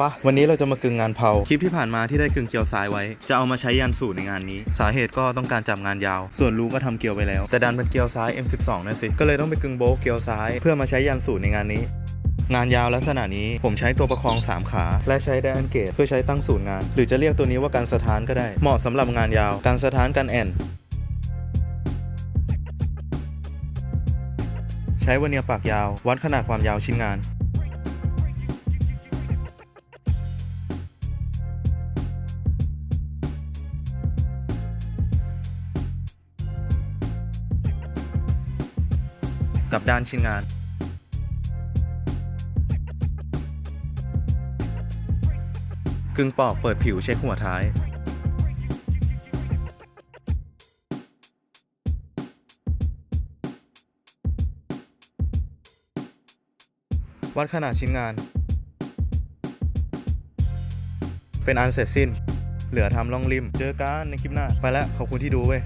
ปะวันนี้เราจะมากึงงานเผาคลิปที่ผ่านมาที่ได้กึงเกลียวซ้ายไว้ จะเอามาใช้ยันสูตรในงานนี้ สาเหตุก็ต้องการจับงานยาว ส่วนรูก็ทำเกลียวไปแล้ว แต่ดันเป็นเกลียวซ้าย M12 นั่นสิก็เลยต้องไปกึงโบว์เกลียวซ้าย เพื่อมาใช้ยันสูตรในงานนี้งานยาวลักษณะนี้ผมใช้ตัวประคอง 3 ขา และใช้ไดอันเกตเพื่อใช้ตั้งศูนย์งาน หรือจะเรียกตัวนี้ว่าการสถานก็ได้ เหมาะสำหรับงานยาว การสถานกันแอนใช้วาเนียปากยาว วัดขนาดความยาวชิ้นงาน กับด้านชิ้นงาน กึ่งปอกเปิดผิวเช็คหัวท้าย วัดขนาดชิ้นงาน เป็นอันเสร็จสิ้น เหลือทำล่องริม เจอกันในคลิปหน้า ไปแล้ว ขอบคุณที่ดูเว้ย